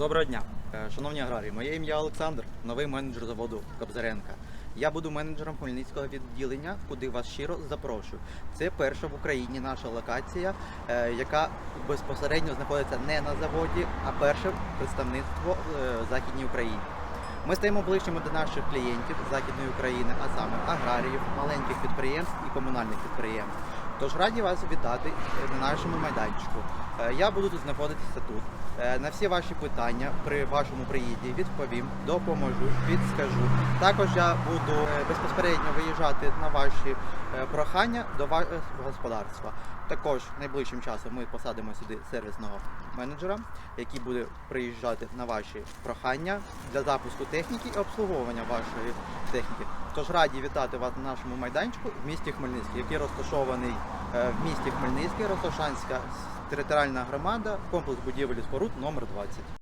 Доброго дня, Е, шановні аграрії. Моє ім'я Олександр, новий менеджер заводу Кобзаренка. Я буду менеджером Хмельницького відділення, куди вас щиро запрошую. Це перша в Україні наша локація, е, яка безпосередньо знаходиться не на заводі, а перше представництво е, в Західній Україні. Ми стаємо ближчими до наших клієнтів Західної України, а саме аграріїв, маленьких підприємств і комунальних підприємств. Тож раді вас вітати на нашому майданчику. Е, Я буду тут знаходитися тут. Е, На всі ваші питання при вашому приїзді відповім, допоможу, підскажу. Також я буду е, безпосередньо виїжджати на ваші прохання до вашого господарства. Також найближчим часом ми посадимо сюди сервісного менеджера, який буде приїжджати на ваші прохання для запуску техніки і обслуговування вашої техніки. Тож раді вітати вас на нашому майданчику в місті Хмельницький, який розташований в місті Хмельницький, Росошанська територіальна громада, комплекс будівель і споруд номер 20.